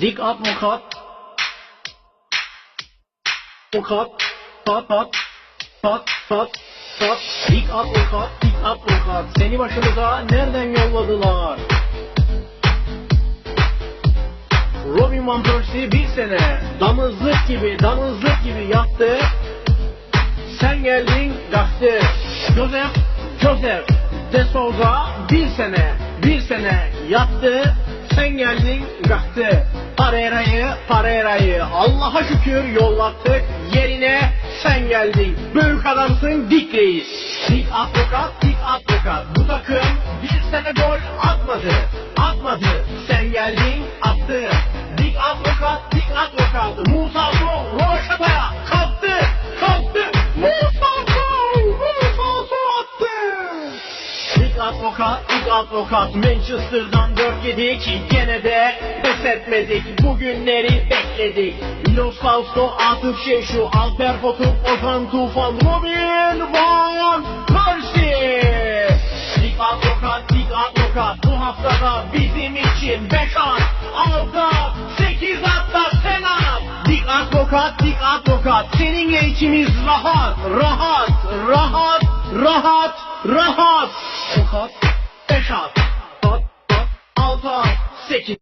Dik advokat. Avukat. Pat pat. Pat pat. Pat. Dik advokat. Dik advokat. Seni başımıza nereden yolladılar? Robin Van Persie bir sene damızlık gibi damızlık gibi yattı. Sen geldin kalktı. Joseph, Joseph De Souza bir sene, bir sene yattı. Sen geldin kalktı. Parera'yı, Parera'yı Allah'a şükür yollattık. Yerine sen geldin. Büyük adamsın dik reis. Dik advokat, dik advokat. Bu takım bir sene gol atmadı. Atmadı. Sen geldin attı. İlk advokat, ilk advokat. Manchester'dan 4 yedik Gene de pes etmedik. Bugünleri bekledik? Los Fausto, Atıf Şeşu Alper Potuk, Ozan Tufan Robin Van Persie. İlk advokat, ilk advokat. Bu haftada bizim için 5 at, 6 8 hatta sen at. Dik advokat, dik advokat. Seninle içimiz rahat, rahat, rahat, rahat, rahat. Avukat, beş at, pat, pat, altı at, sekiz